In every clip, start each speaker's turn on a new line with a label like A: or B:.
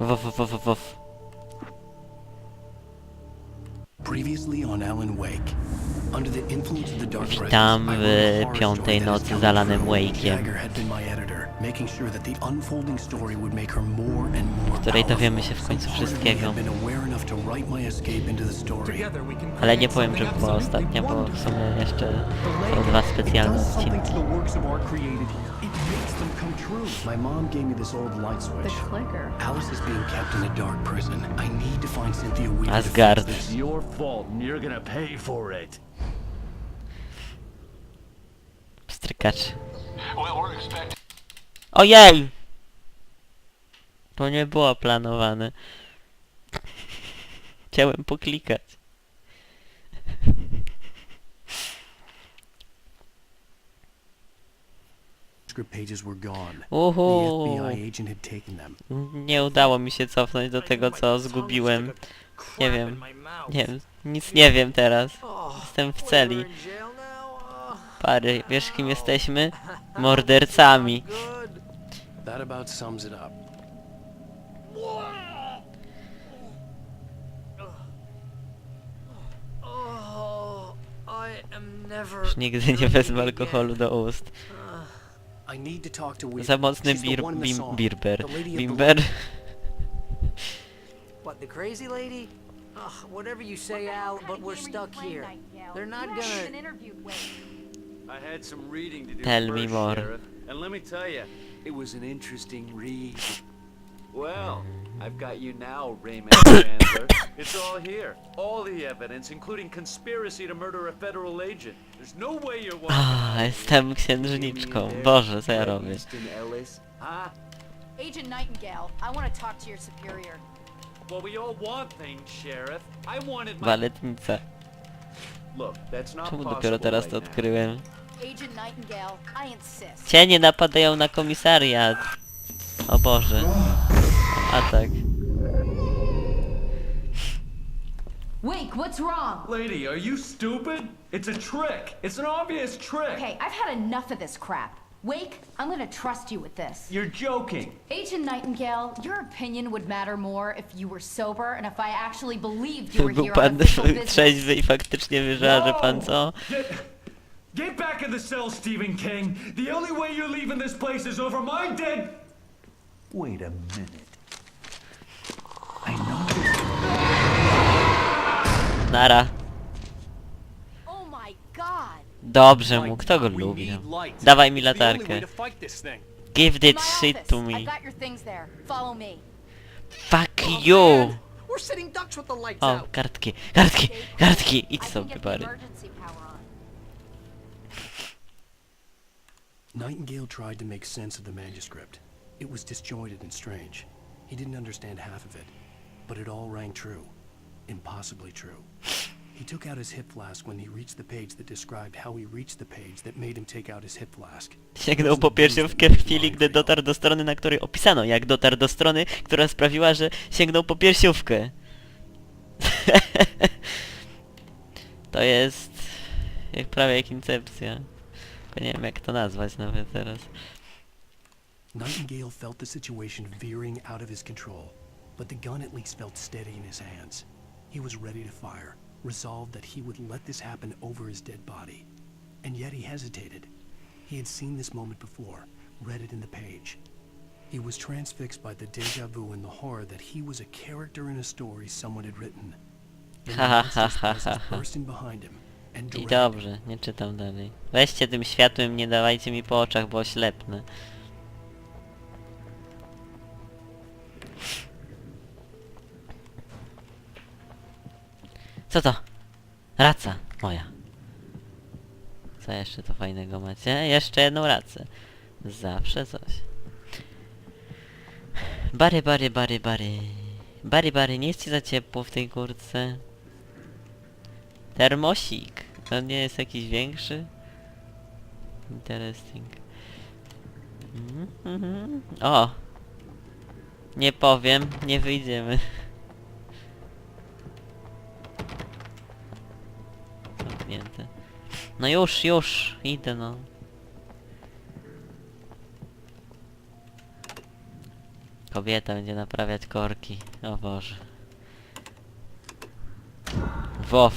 A: Wof, wof, wof, wof.
B: Previously on Alan Wake. Under the influence of the dark
A: Witam w piątej nocy
B: has
A: z Alanem
B: come true.
A: Wake'iem.
B: Jagger had been my editor, making sure that the unfolding story would make her more and more
A: W której dowiemy się
B: powerful.
A: w końcu wszystkiego.
B: had been aware enough to write my escape into the story.
A: Ale nie powiem, że była ostatnia, bo w sumie jeszcze są dwa specjalne odcinki.
B: True. My mom gave me this old light
C: The
B: switch.
C: clicker.
B: Alice is being kept in a dark prison. I need to find Cynthia Weaver to
A: Asgard.
B: this.
D: your fault and you're gonna pay for it.
A: Pstrykacz. Ojej! To nie było planowane. Chciałem poklikać.
B: Script pages were gone. The! FBI agent had taken them.
A: Nie udało mi się cofnąć do tego, co zgubiłem. Nie wiem. Nie wiem. Nic nie wiem teraz. Jestem w celi. Pary, wiesz kim jesteśmy? Mordercami.
B: That about sums it up.
E: I am never.
A: Już nigdy nie wezmę alkoholu do ust.
B: I need to talk to Weaver.
A: Za mocny bir, bim, birber. Bimber?
E: What, the crazy lady? Ugh, whatever you say, Al, but we're stuck here. They're not gonna.
D: I had some reading to do
A: Tell me more.
D: And let me tell you, it was an interesting read. Well, I've got you now, Raymond Chandler. it's all here. All the evidence, including conspiracy to murder a federal agent. There's no way you're walking
A: A,
D: out
A: jestem księżniczką. Boże, co ja robię?
D: Easton Ellis, huh?
F: Agent Nightingale, I want to talk to your superior.
D: Well, we all want things, Sheriff. I wanted my...
A: Baletnica.
D: Look, that's not
A: Czemu
D: possible
A: dopiero teraz
D: right
A: to
D: now.
A: odkryłem?
F: Agent Nightingale, I insist.
A: Cienie napadają na komisariat. O Boże. Atak.
F: Wake, what's wrong?
D: Lady, are you stupid? It's a trick. It's an obvious trick.
F: Okay, I've had enough of this crap. Wake, I'm gonna trust you with this.
D: You're joking.
F: Agent Nightingale, your opinion would matter more if you were sober and if I actually believed you were
A: Był
F: here
A: pan
F: on official
A: trzeźwy
F: business.
A: i faktycznie wierzyła, że pan co?
D: Get, get back in the cell, Stephen King. The only way you're leaving this place is over my dead.
G: Wait a minute.
A: Nara.
F: Oh!
A: Dobrze mu, kto go lubi? no? Dawaj mi latarkę. Give that shit to me. Fuck you!
E: The lights
A: O, kartki, kartki, kartki! Idź sobie,
F: on.
B: Nightingale tried to make sense of the manuscript. It was disjointed and strange. He didn't understand half of it, but it all rang true. Impossibly true. He took out his hip flask when he reached the page that described how he reached the page that made him take out his hip flask.
A: Sięgnął po piersiówkę w chwili, gdy dotarł do strony, na której opisano, jak dotarł do strony, która sprawiła, że sięgnął po piersiówkę. to jest... jak prawie jak incepcja. Tylko nie wiem jak to nazwać nawet teraz.
B: Nightingale felt the situation veering out of his control, but the gun at least felt steady in his hands. He was ready to fire, resolved that he would let this happen over his dead body. And yet he hesitated. He had seen this moment before, read it in the page. He was transfixed by the deja vu and the horror that he was a character in a story someone had written.
A: Ha, ha, ha, ha, ha. I dobrze, nie czytam dalej. Weźcie tym światłem, nie dawajcie mi po oczach, bo oślepnę. Co to? Raca moja. Co jeszcze to fajnego macie? Jeszcze jedną racę. Zawsze coś. Bary, bary, bary, bary. Bary, bary, nie jest ci za ciepło w tej kurtce? Termosik. To nie jest jakiś większy? Interesting. Mhm, mhm. O! Nie powiem, nie wyjdziemy. Zamknięte. No już, już, idę no. Kobieta będzie naprawiać korki. O Boże. WoW.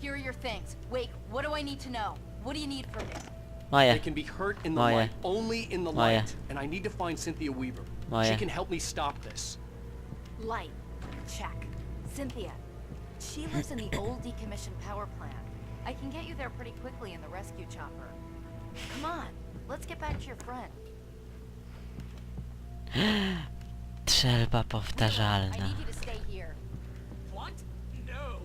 F: Here are your things. Wake, what do I need to know? What do you need from me?
A: Moje.
B: They can be hurt in the
A: Moje.
B: light, only in the
A: Moje.
B: light. And I need to find Cynthia Weaver. She can help me stop this.
C: Light. Check. Cynthia. She lives in the old decommissioned power plant. I can get you there pretty quickly in the rescue chopper. Come on, let's get back to your friend.
A: Strzelba
F: I
A: powtarzalna.
F: need you to stay here. What? No.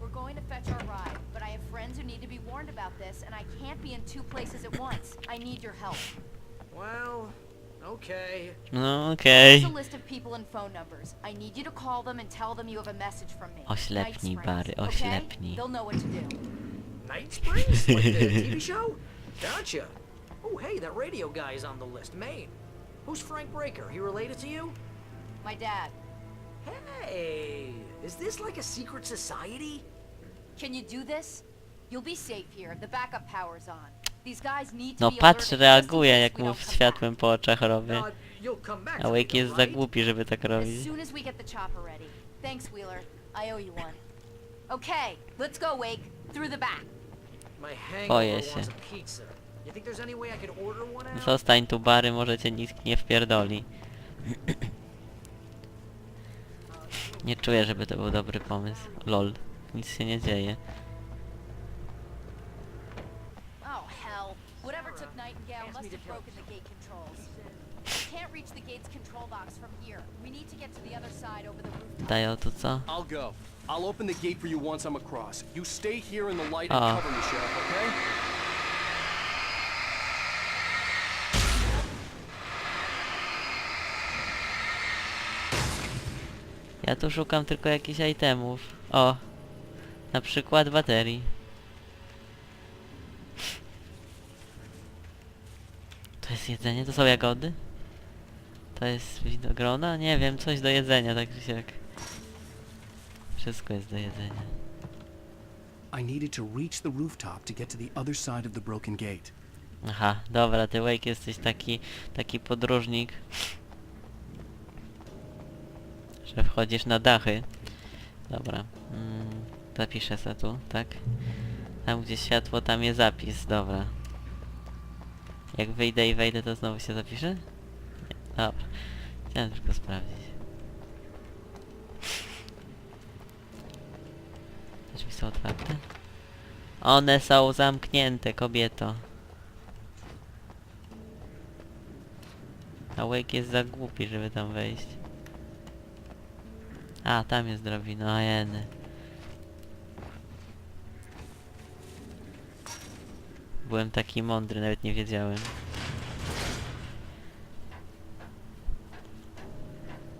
F: We're going to fetch our ride, but I have friends who need to be warned about this, and I can't be in two places at once. I need your help.
E: Well, okay.
A: No okej.
F: Here's a list of people and phone numbers. I need you to call them and tell them you have a message from me.
A: Oślepnij,
F: Night Springs,
A: Barry,
F: okay?
A: oślepnij.
F: They'll know what to do.
E: Night Springs? like the TV show? Gotcha. Oh, hey, that radio guy is on the list. Maine. Who's Frank Breaker? He related to you?
F: My dad.
E: Hey, is this like a secret society?
F: Can you do this?
A: No patrz, reaguje jak mu światłem po oczach robię. A Wake jest za głupi, żeby tak robić.
F: Thanks, Wheeler. I owe you one. Okay, let's go, Wake. Through the back.
E: My hangover
A: Boję się. Zostań tu, Bary, może cię nikt nie wpierdoli. Nie czuję, żeby to był dobry pomysł. Lol. Nic się nie dzieje.
F: Oh, hell. Whatever took Nightingale must have broken the gate controls. We can't reach the gate's control box from here. We need to get to the other side over the roof.
A: Dają tu co?
B: I'll go. I'll open the gate for you once I'm across. You stay here in the light
A: Ah.
B: and cover me, Sheriff, okay?
A: Ja tu szukam tylko jakichś itemów. O! Na przykład baterii. To jest jedzenie? To są jagody? To jest winogrona? Nie wiem, coś do jedzenia, tak czy siak. Wszystko jest do jedzenia.
B: I needed to reach the rooftop to get to the other side of the broken gate.
A: Aha, dobra, ty Wake jesteś taki, taki podróżnik. Że wchodzisz na dachy. Dobra. Mm, zapiszę se tu, tak? Tam gdzie światło, tam jest zapis, dobra. Jak wyjdę i wejdę, to znowu się zapisze? Chciałem tylko sprawdzić. Te Drzwi są otwarte? One są zamknięte, kobieto. A Wake jest za głupi, żeby tam wejść. A, tam jest drabina, a jeny. Byłem taki mądry, nawet nie wiedziałem.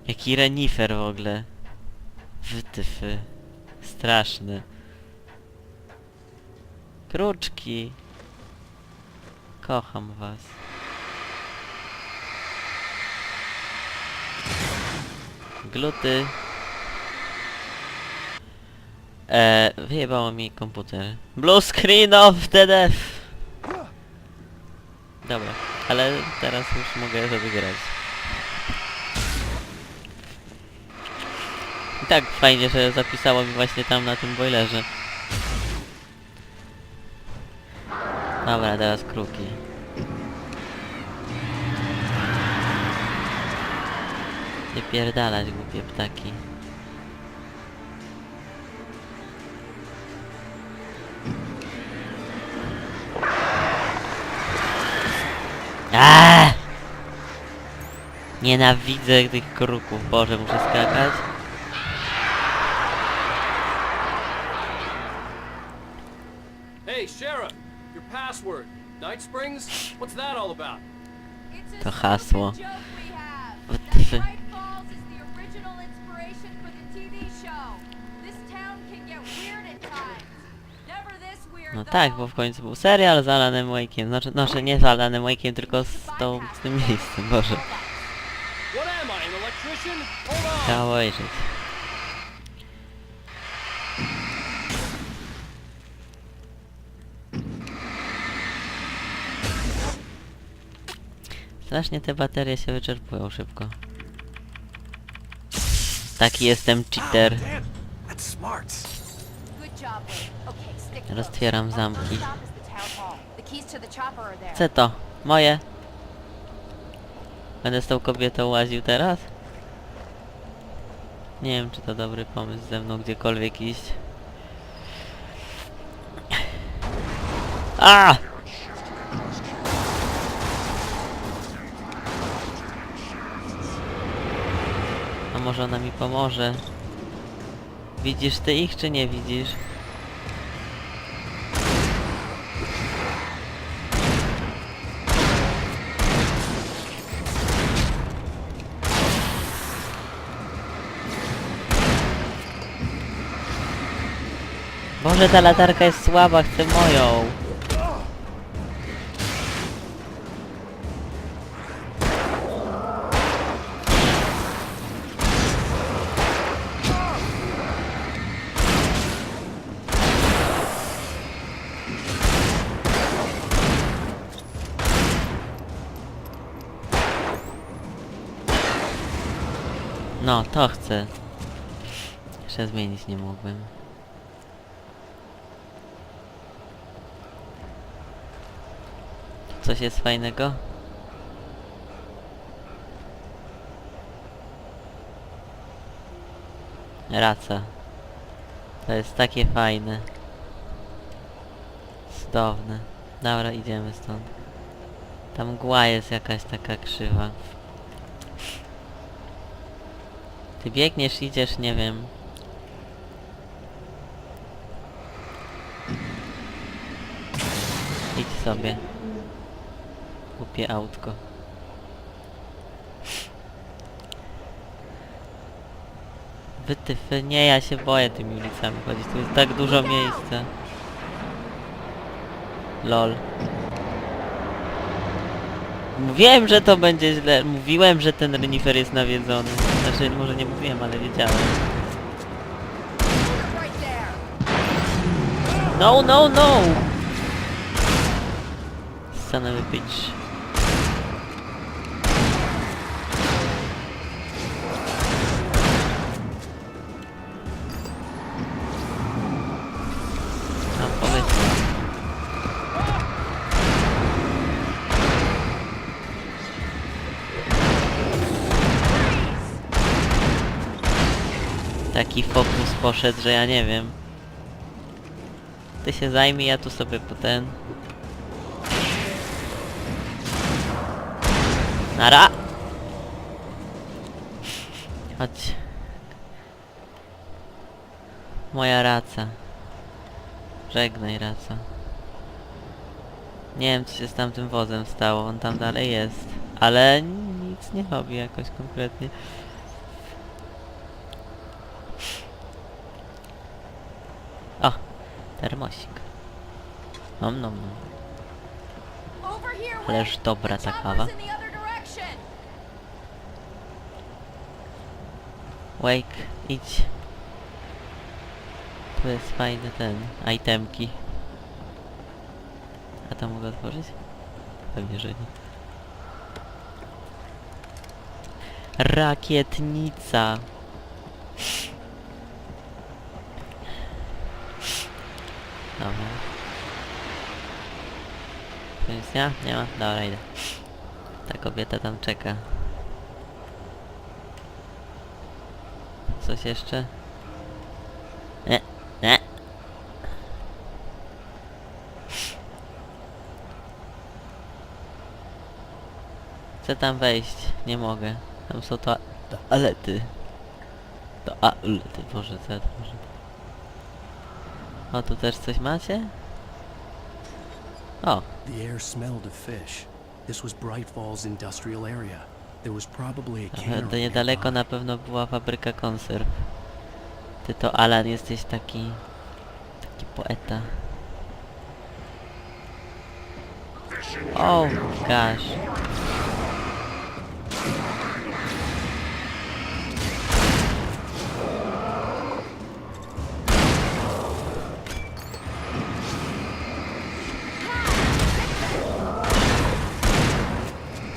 A: Jaki renifer w ogóle. Wytyfy. Straszny. Kruczki. Kocham was. Gluty. Eee, wyjebało mi komputer. Blue screen of the death. Dobra, ale teraz już mogę grać. Tak fajnie, że zapisało mi właśnie tam na tym boilerze. Dobra, teraz kruki. Nie pierdalać głupie ptaki. Aaaa! Nienawidzę tych kruków. Boże, muszę skakać.
H: Hey, Sheriff, your password. Night Springs? What's that all about?
A: To hasło. What the- No tak, bo w końcu był serial z Alanem Wake'iem. Znaczy, znaczy nie z Alanem Wake'iem, tylko z, tą, z tym miejscem, Boże. Trzeba obejrzeć. Strasznie te baterie się wyczerpują szybko. Taki jestem cheater.
F: Close.
A: Roztwieram zamki. Chcę to. Moje. Będę z tą kobietą łaził teraz? Nie wiem, czy to dobry pomysł ze mną gdziekolwiek iść. A! Może ona mi pomoże? Widzisz ty ich, czy nie widzisz? Boże, ta latarka jest słaba, chcę moją. To chcę. Jeszcze zmienić nie mógłbym. Coś jest fajnego? Raca. To jest takie fajne. Cudowne. Dobra, idziemy stąd. Ta mgła jest jakaś taka krzywa. Ty biegniesz, idziesz, nie wiem. Idź sobie. Głupie autko. Wytyfy, nie, ja się boję tymi ulicami chodzić, tu jest tak dużo miejsca. Lol. Mówiłem, że to będzie źle. Mówiłem, że ten renifer jest nawiedzony. Znaczy, może nie mówiłem, ale wiedziałem. No, no, no! Son of Taki fokus poszedł, że ja nie wiem. Ty się zajmij, ja tu sobie po ten... Nara! Chodź. Moja raca. Żegnaj raca. Nie wiem co się z tamtym wozem stało, on tam dalej jest. Ale nic nie robi jakoś konkretnie. O! Termosik. Nom nom nom. Ależ dobra ta kawa. Wake, idź. Tu jest fajny ten, itemki. A to mogę otworzyć? Pewnie, że nie. Rakietnica. Dobra. Jest ja? Nie ma? Dobra, idę. Ta kobieta tam czeka. Coś jeszcze? Nie, nie. Chcę tam wejść, nie mogę. Tam są to toalety. Toalety, boże, co ja tu może... O, tu też coś macie? O,
B: The air smelled of fish. This was Bright Falls Industrial Area. There was probably a cannery
A: to niedaleko na pewno była fabryka konserw. Ty to Alan jesteś taki... taki poeta. Oh gosh.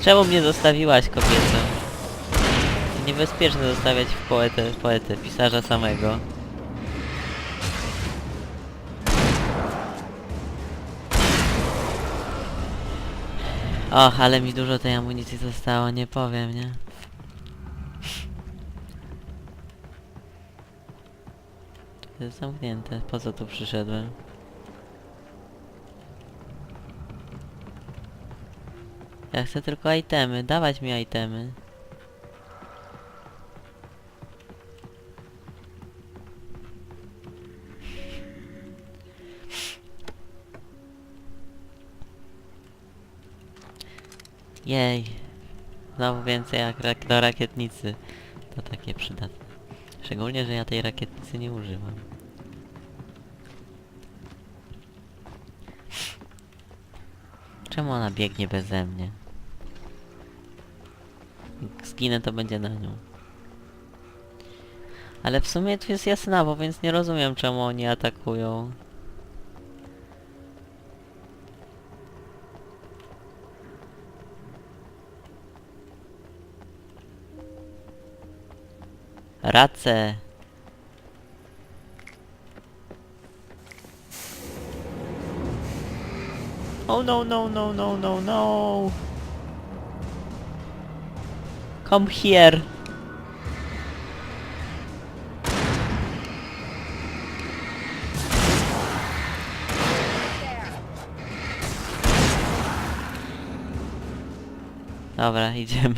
A: Czemu mnie zostawiłaś, kobieto? To niebezpieczne zostawiać w poetę, poetę, pisarza samego. Och, ale mi dużo tej amunicji zostało, nie powiem, nie? To jest zamknięte, po co tu przyszedłem? Ja chcę tylko itemy, dawać mi itemy. Jej. Znowu więcej jak rak do rakietnicy. To takie przydatne. Szczególnie, że ja tej rakietnicy nie używam. Czemu ona biegnie beze mnie? Zginę to będzie na nią. Ale w sumie tu jest jasnawo, więc nie rozumiem czemu oni atakują. Race! Oh no no no no no no! Come here! Dobra, idziemy.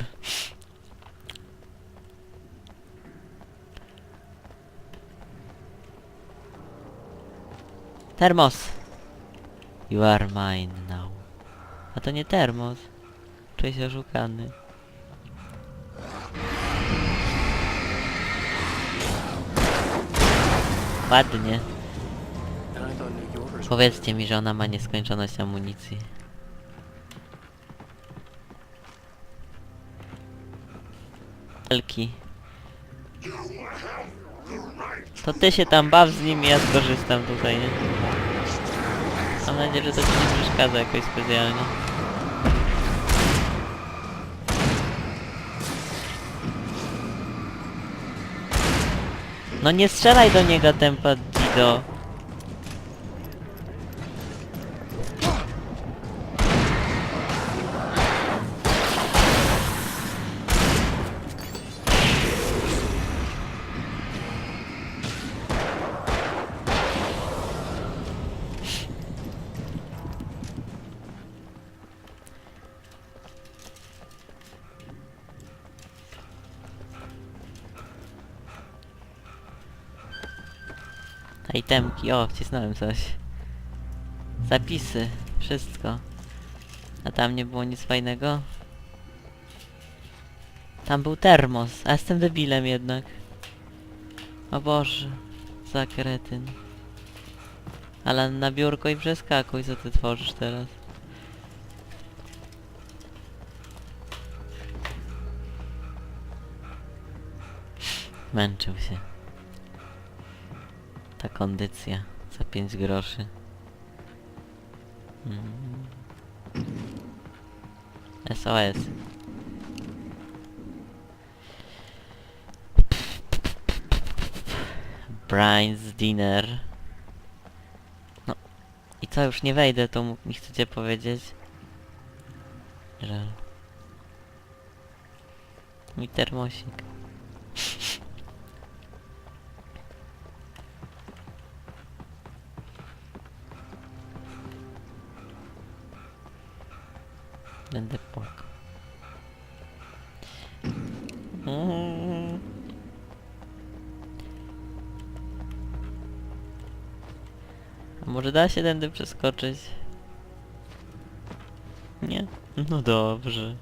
A: Termos! You are mine now. A to nie termos. Czuję się oszukany. Ładnie. Powiedzcie mi, że ona ma nieskończoność amunicji. Elki. To ty się tam baw z nimi, ja skorzystam tutaj, nie? Mam nadzieję, że to ci nie przeszkadza jakoś specjalnie. No nie strzelaj do niego, tempa Dido. Itemki, o, wcisnąłem coś. Zapisy, wszystko. A tam nie było nic fajnego? Tam był termos, a jestem debilem jednak. O Boże, za kretyn. Ale na biurko i przeskakuj, co ty tworzysz teraz. Męczył się. Ta kondycja za 5 groszy. Mm. SOS. Brian's Dinner. No. I co, już nie wejdę, to mi chcecie powiedzieć? Żal. Mój termosik. Będę płakał. A może da się tędy przeskoczyć? Nie? No dobrze.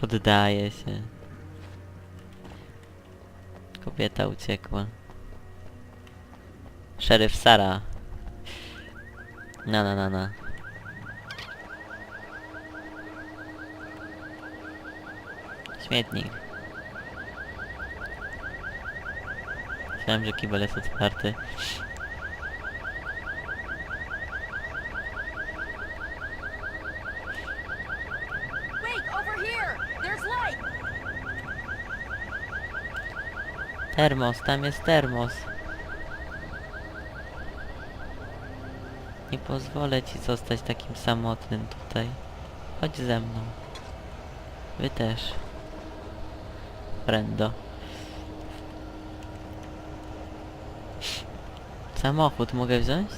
A: Poddaję się. Kobieta uciekła. Szeryf Sara. Na na na na. Świetnie. Myślałem, że kibel jest otwarty. Termos, tam jest termos. Nie pozwolę ci zostać takim samotnym tutaj. Chodź ze mną. Wy też. Brendo. Samochód mogę wziąć?